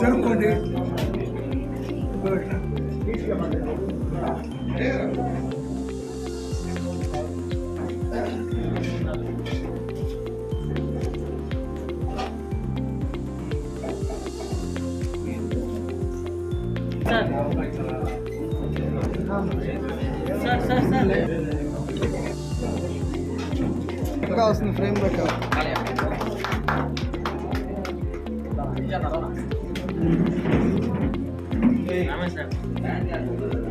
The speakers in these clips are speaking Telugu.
జరుపుకోండి ఇంకా వస్తుంది ఫ్రేమ్ పెట్టాలి 咱们是。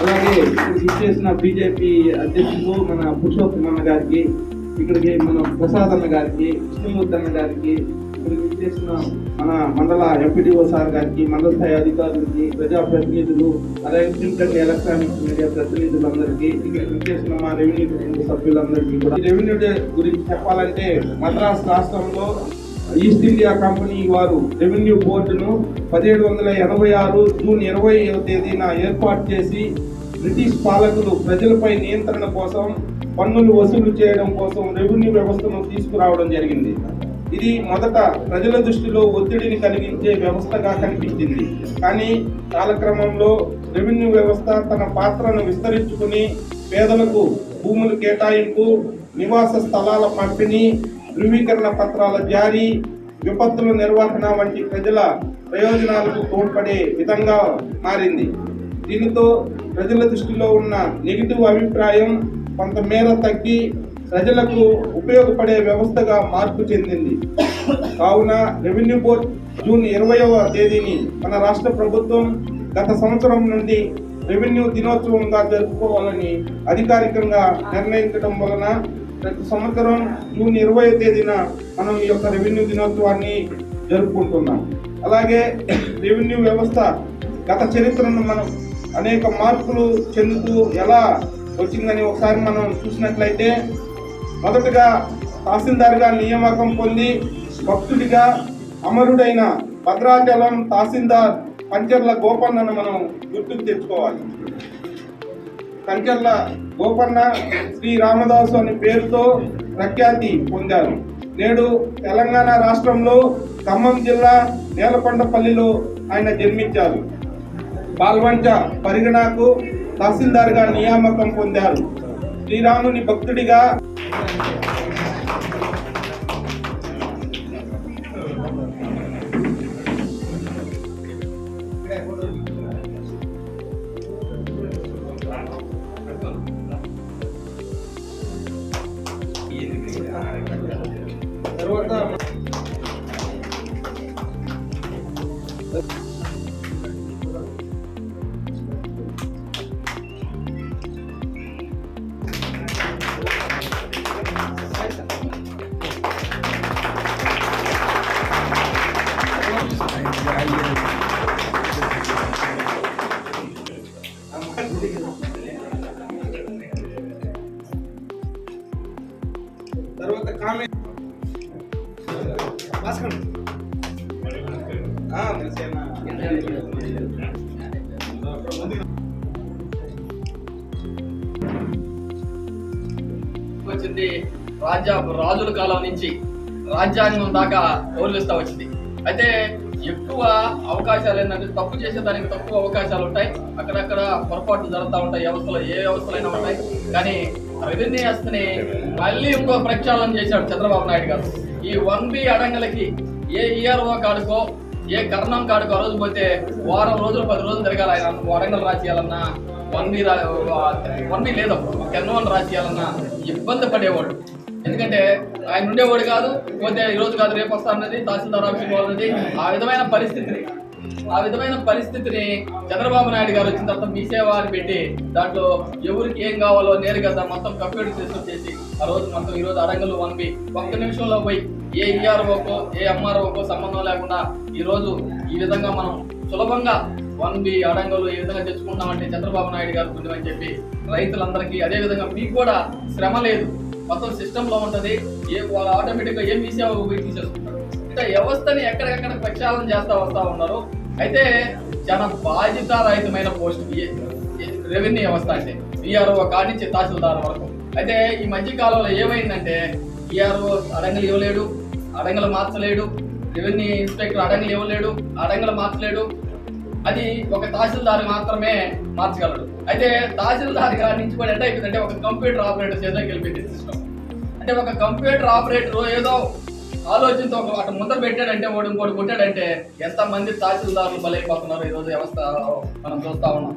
అలాగే ఇక్కడికి చేసిన బీజేపీ అధ్యక్షులు మన పురుషోత్తమ అన్న గారికి ఇక్కడికి మన ప్రసాద్ అన్న గారికి కృష్ణమూర్తి అన్న గారికి ఇక్కడికి చేసిన మన మండల ఎంపీడీఓ సార్ గారికి మండల స్థాయి అధికారులకి ప్రజా ప్రతినిధులు అలాగే ప్రింట్ అండ్ ఎలక్ట్రానిక్స్ మీడియా ప్రతినిధులందరికీ ఇక్కడికి చేసిన మా రెవెన్యూ కుటుంబ సభ్యులందరికీ కూడా. ఈ రెవెన్యూ డే గురించి చెప్పాలంటే మద్రాస్ రాష్ట్రంలో ఈస్ట్ ఇండియా కంపెనీ వారు రెవెన్యూ బోర్డును పదిహేడు వందల ఎనభై ఆరు జూన్ ఇరవై తేదీన ఏర్పాటు చేసి బ్రిటిష్ పాలకులు ప్రజలపై నియంత్రణ కోసం పన్నులు వసూలు చేయడం కోసం రెవెన్యూ వ్యవస్థను తీసుకురావడం జరిగింది. ఇది మొదట ప్రజల దృష్టిలో ఒత్తిడిని కలిగించే వ్యవస్థగా కనిపించింది. కానీ కాలక్రమంలో రెవెన్యూ వ్యవస్థ తన పాత్రను విస్తరించుకుని పేదలకు భూముల కేటాయింపు నివాస స్థలాల పంపిణీ ధృవీకరణ పత్రాల జారీ విపత్తుల నిర్వహణ వంటి ప్రజల ప్రయోజనాలకు తోడ్పడే విధంగా మారింది. దీనితో ప్రజల దృష్టిలో ఉన్న నెగిటివ్ అభిప్రాయం కొంతమేర తగ్గి ప్రజలకు ఉపయోగపడే వ్యవస్థగా మార్పు చెందింది. కావున రెవెన్యూ బోర్డ్ జూన్ ఇరవైవ తేదీని మన రాష్ట్ర ప్రభుత్వం గత సంవత్సరం నుండి రెవెన్యూ దినోత్సవంగా జరుపుకోవాలని అధికారికంగా నిర్ణయించడం వలన ప్రతి సంవత్సరం జూన్ ఇరవై తేదీన మనం ఈ యొక్క రెవెన్యూ దినోత్సవాన్ని జరుపుకుంటున్నాం. అలాగే రెవెన్యూ వ్యవస్థ గత చరిత్రను మనం అనేక మార్పులు చెందుతూ ఎలా వచ్చిందని ఒకసారి మనం చూసినట్లయితే మొదటగా తహసీల్దార్గా నియామకం పొంది భక్తుడిగా అమరుడైన భద్రాచలం తహసీల్దార్ పంచర్ల గోపన్నను మనం గుర్తుకు తెచ్చుకోవాలి. కంచెర్ల గోపన్న శ్రీ రామదాసు అనే పేరుతో ప్రఖ్యాతి పొందారు. నేడు తెలంగాణ రాష్ట్రంలో ఖమ్మం జిల్లా నేలకొండపల్లిలో ఆయన జన్మించారు. పాల్వంచ పరిగణకు తహసీల్దార్గా నియామకం పొందారు. శ్రీరాముని భక్తుడిగా తర్వాత కామెంట్ వచ్చింది. రాజ్య రాజుల కాలం నుంచి రాజ్యాంగం దాకా గౌరవిస్తా వచ్చింది. అయితే ఎక్కువ అవకాశాలు ఏంటంటే తప్పు చేసేదానికి తక్కువ అవకాశాలు ఉంటాయి. అక్కడక్కడ పొరపాట్లు జరుగుతూ ఉంటాయి. వ్యవస్థలో ఏ వ్యవస్థలైనా ఉంటాయి. కానీ రెవెన్యూ వ్యవస్థని మళ్ళీ ఇంకో ప్రక్షాళన చేశాడు చంద్రబాబు నాయుడు గారు. ఈ వన్ బి అడంగలకి ఏ ఈఆర్ఓ కాడుకో ఏ కర్ణం కాడుకో ఆ రోజు పోతే వారం రోజులు పది రోజులు తిరగాలి ఆయన. వరంగల్ రాచేయాలన్నా వన్ బి వన్ బి లేదు టెన్ వన్ రాజకీయాలన్నా ఇబ్బంది పడేవాడు. ఎందుకంటే ఆయన ఉండేవాడు కాదు పోతే ఈ రోజు కాదు రేపు వస్తా అన్నది తహసీల్దార్ ఆఫీస్ వాళ్ళది ఆ విధమైన పరిస్థితి. ఆ విధమైన పరిస్థితిని చంద్రబాబు నాయుడు గారు వచ్చిన తర్వాత మీ సేవ అని పెట్టి దాంట్లో ఎవరికి ఏం కావాలో నేరుగా దాన్ని మొత్తం కంప్యూటర్ సిస్టమ్ చేసి ఆ రోజు మొత్తం ఈ రోజు వంపి వన్ ఒక్క నిమిషంలో పోయి ఏ ఈఆర్ఓకో ఏ ఎంఆర్ఓకో సంబంధం లేకుండా ఈ రోజు ఈ విధంగా మనం సులభంగా వన్ బి అడంగలు ఏ విధంగా తెచ్చుకుంటామంటే చంద్రబాబు నాయుడు గారు పుణ్యమని చెప్పి రైతులందరికీ అదే విధంగా మీకు కూడా శ్రమ లేదు. మొత్తం సిస్టమ్లో ఉంటది. ఏ వాళ్ళు ఆటోమేటిక్గా ఏం తీసేవో ఉపయోగించేసుకుంటారు వ్యవస్థని ఎక్కడెక్కడ ప్రక్షాళన చేస్తా వస్తా ఉన్నారు. అయితే చాలా బాధ్యతారహితమైన పోస్ట్ రెవెన్యూ వ్యవస్థ అంటే విఆర్ఓ కాడి నుంచి తహసీల్దార్ వరకు. అయితే ఈ మధ్య కాలంలో ఏమైందంటే విఆర్ఓ అడంగలు ఇవ్వలేడు అడంగలు మార్చలేడు రెవెన్యూ ఇన్స్పెక్టర్ అడంగలు ఇవ్వలేడు అడంగలు మార్చలేడు. అది ఒక తహసీల్దార్ మాత్రమే మార్చగలడు. అయితే తహసీల్దార్ గారి నుంచి కూడా అంటే అయిపోయిందంటే ఒక కంప్యూటర్ ఆపరేటర్ చేత గెలిపింది సిస్టమ్. అంటే ఒక కంప్యూటర్ ఆపరేటర్ ఏదో ఆలోచనతో ఒక అటు ముందర పెట్టాడంటే వాడు ఇంకోటి కొట్టాడంటే ఎంతమంది తహసీల్దారులు బలైపోతున్నారు ఈరోజు వ్యవస్థ మనం చూస్తా ఉన్నాం.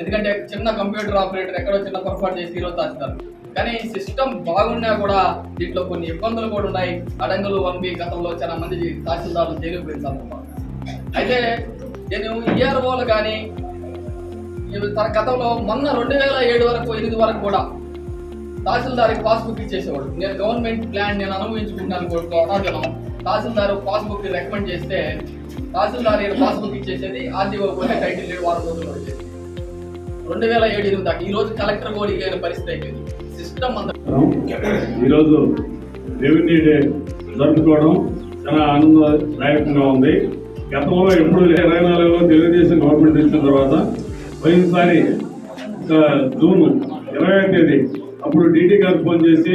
ఎందుకంటే చిన్న కంప్యూటర్ ఆపరేటర్ ఎక్కడో చిన్న పొరపాటు చేసి ఈరోజు తహసీల్దార్. కానీ సిస్టమ్ బాగున్నా కూడా దీంట్లో కొన్ని ఇబ్బందులు కూడా ఉన్నాయి. అడంగులు వంపి గతంలో చాలా మంది తహసీల్దారులు తేలిపోయిన అయితే నేను ఈఆర్ఓలు కానీ తన గతంలో మొన్న రెండు వేల ఏడు వరకు ఎనిమిది వరకు కూడా తహసీల్దార్కి పాస్బుక్ ఇచ్చేసేవాడు. నేను గవర్నమెంట్ ప్లాన్ నేను అనుభవించుకుంటాను అనాథనం తహసీల్దార్ పాస్బుక్ రికమెండ్ చేస్తే తహసీల్దార్ పాస్బుక్ ఇచ్చేసేది ఆర్డీఓ కూడా టైటిల్ లేడు వారం రోజులు వచ్చేది రెండు వేల ఏడు ఎనిమిది దాకా ఈ రోజు కలెక్టర్ కూడా లేని పరిస్థితి అయిపోయింది. సిస్టమ్ అంతా ఈరోజు రెవెన్యూ డే జరుపుకోవడం చాలా ఆనందదాయకంగా ఉంది. గతంలో ఎప్పుడు ఇరవై నాలుగులో తెలుగుదేశం గవర్నమెంట్ ఇచ్చిన తర్వాత పోయినసారి జూన్ ఇరవై తేదీ అప్పుడు డీటీ గారు ఫోన్ చేసి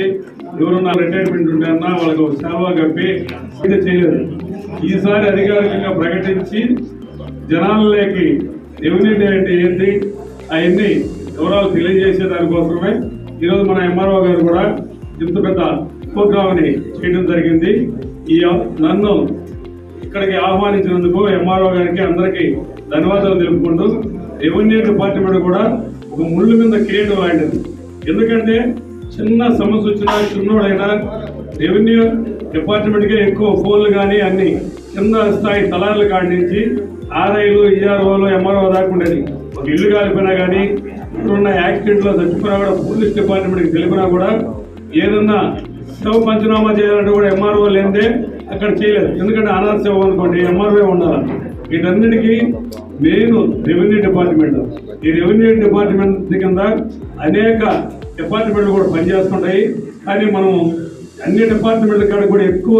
ఎవరన్నా రిటైర్మెంట్ ఉంటే అన్నా వాళ్ళకి ఒక సేవ కప్పి ఇది చేయలేదు. ఈసారి అధికారికంగా ప్రకటించి జనాలలోకి రెవెన్యూ డే అంటే ఏంటి అవన్నీ వివరాలు తెలియజేసే దానికోసమే ఈరోజు మన ఎంఆర్ఓ గారు కూడా ఇంత పెద్ద ప్రోగ్రామ్ని చేయడం జరిగింది. ఈ నన్ను ఇక్కడికి ఆహ్వానించినందుకు ఎంఆర్ఓ గారికి అందరికీ ధన్యవాదాలు తెలుపుకుంటూ రెవెన్యూ డిపార్ట్మెంట్ కూడా ఒక ముళ్ళు మీద కిరీటం లాంటిది ఎందుకంటే చిన్న సమస్య వచ్చినా చిన్నోడైనా రెవెన్యూ డిపార్ట్మెంట్కే ఎక్కువ ఫోన్లు కానీ అన్ని చిన్న స్థాయి తలాలు కాడి నుంచి ఆర్ఐలు ఈఆర్ఓలు ఎంఆర్ఓ దాకా ఉండేది. ఒక ఇల్లు కాలిపోయినా కానీ ఇప్పుడున్న యాక్సిడెంట్లో చచ్చిపోయినా కూడా పోలీస్ డిపార్ట్మెంట్కి తెలిపినా కూడా ఏదన్నా శవ పంచనామా చేయాలంటే కూడా ఎంఆర్ఓ లేదే అక్కడ చేయలేదు. ఎందుకంటే అనాథ సేవ అనుకోండి ఎంఆర్ఓ ఉండాలి వీటన్నిటికీ మెయిన్ రెవెన్యూ డిపార్ట్మెంట్. ఈ రెవెన్యూ డిపార్ట్మెంట్ కింద అనేక డిపార్ట్మెంట్లు కూడా పనిచేస్తుంటాయి. కానీ మనం అన్ని డిపార్ట్మెంట్ల కాడ కూడా ఎక్కువ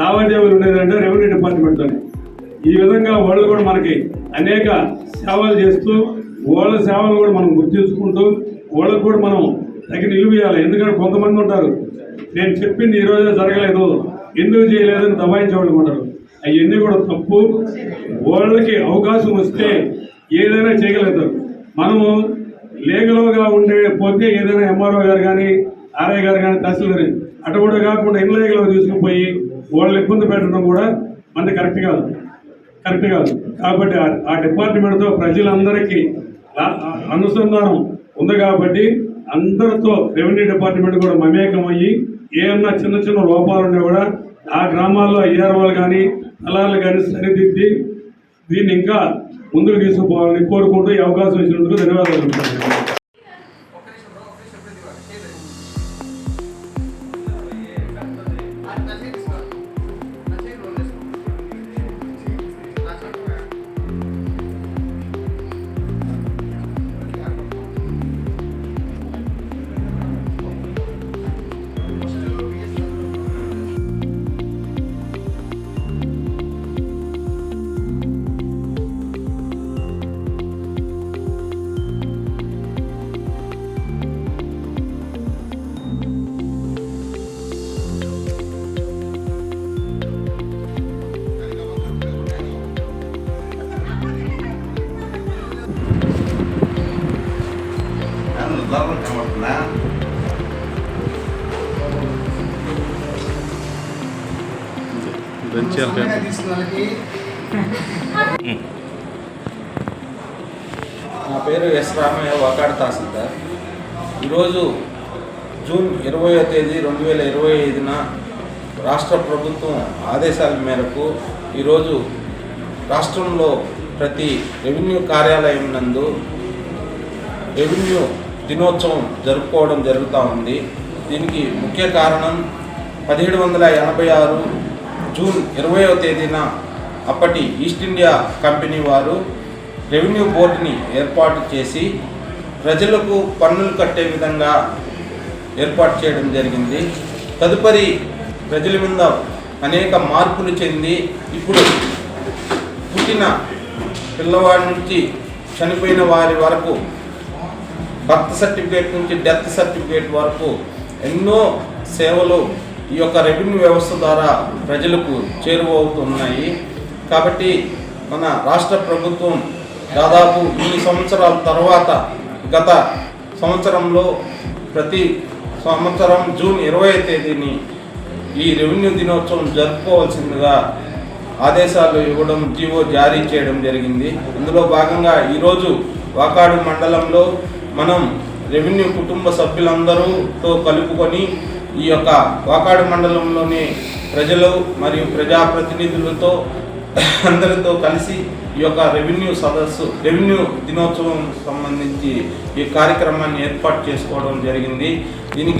లావాదేవీలు ఉండేదంటే రెవెన్యూ డిపార్ట్మెంట్తోనే. ఈ విధంగా వాళ్ళు కూడా మనకి అనేక సేవలు చేస్తూ వాళ్ళ సేవలు కూడా మనం గుర్తించుకుంటూ వాళ్ళకు కూడా మనం తగిన నిలువ ఇవ్వాలి ఎందుకంటే కొంతమంది ఉంటారు నేను చెప్పింది ఈ జరగలేదు ఎందుకు చేయలేదని దబాయించే వాళ్ళు ఉంటారు. అవన్నీ కూడా తప్పు. వాళ్ళకి అవకాశం వస్తే ఏదైనా చేయగలుగుతారు మనము లీగల్గా ఉండే పోతే ఏదైనా ఎంఆర్ఓ గారు కానీ ఆర్ఐ గారు కానీ తహసీల్దార్ అటు కూడా కాకుండా ఇన్లీగల్గా తీసుకుపోయి వాళ్ళని ఇబ్బంది పెట్టడం కూడా మనది కరెక్ట్ కాదు. కరెక్ట్ కాదు. కాబట్టి ఆ- డిపార్ట్మెంట్తో ప్రజలందరికీ అనుసంధానం ఉంది కాబట్టి అందరితో రెవెన్యూ డిపార్ట్మెంట్ కూడా మమేకం అయ్యి ఏమన్నా చిన్న చిన్న లోపాలు ఉన్నా కూడా ఆ గ్రామాల్లో ఏఆర్ఓలు కానీ అలాలు కానీ సరిదిద్ది దీన్ని ఇంకా ముందుకు తీసుకుపోవాలని కోరుకుంటూ ఈ అవకాశం ఇచ్చినందుకు ధన్యవాదాలు. నా పేరు ఎస్ రామయ్య వాకాడు తహసీల్దార్. ఈరోజు జూన్ ఇరవయో తేదీ రెండు వేల ఇరవై ఐదున రాష్ట్ర ప్రభుత్వం ఆదేశాల మేరకు ఈరోజు రాష్ట్రంలో ప్రతి రెవెన్యూ కార్యాలయం నందు రెవెన్యూ దినోత్సవం జరుపుకోవడం జరుగుతూ ఉంది. దీనికి ముఖ్య కారణం పదిహేడు వందల ఎనభై ఆరు జూన్ ఇరవయో తేదీన అప్పటి ఈస్ట్ ఇండియా కంపెనీ వారు రెవెన్యూ బోర్డుని ఏర్పాటు చేసి ప్రజలకు పన్నులు కట్టే విధంగా ఏర్పాటు చేయడం జరిగింది. తదుపరి ప్రజల మీద అనేక మార్పులు చెంది ఇప్పుడు పుట్టిన పిల్లవాడి నుంచి చనిపోయిన వారి వరకు బర్త్ సర్టిఫికేట్ నుంచి డెత్ సర్టిఫికేట్ వరకు ఎన్నో సేవలు ఈ యొక్క రెవెన్యూ వ్యవస్థ ద్వారా ప్రజలకు చేరువవుతున్నాయి. కాబట్టి మన రాష్ట్ర ప్రభుత్వం దాదాపు ఈ సంవత్సరాల తర్వాత గత సంవత్సరంలో ప్రతి సంవత్సరం జూన్ ఇరవై తేదీని ఈ రెవెన్యూ దినోత్సవం జరుపుకోవాల్సిందిగా ఆదేశాలు ఇవ్వడం జీవో జారీ చేయడం జరిగింది. ఇందులో భాగంగా ఈరోజు వాకాడు మండలంలో మనం రెవెన్యూ కుటుంబ సభ్యులందరూతో కలుపుకొని ఈ యొక్క వాకాడు మండలంలోని ప్రజలు మరియు ప్రజాప్రతినిధులతో అందరితో కలిసి ఈ యొక్క రెవెన్యూ సదస్సు రెవెన్యూ దినోత్సవం సంబంధించి ఈ కార్యక్రమాన్ని ఏర్పాటు చేసుకోవడం జరిగింది. దీనికి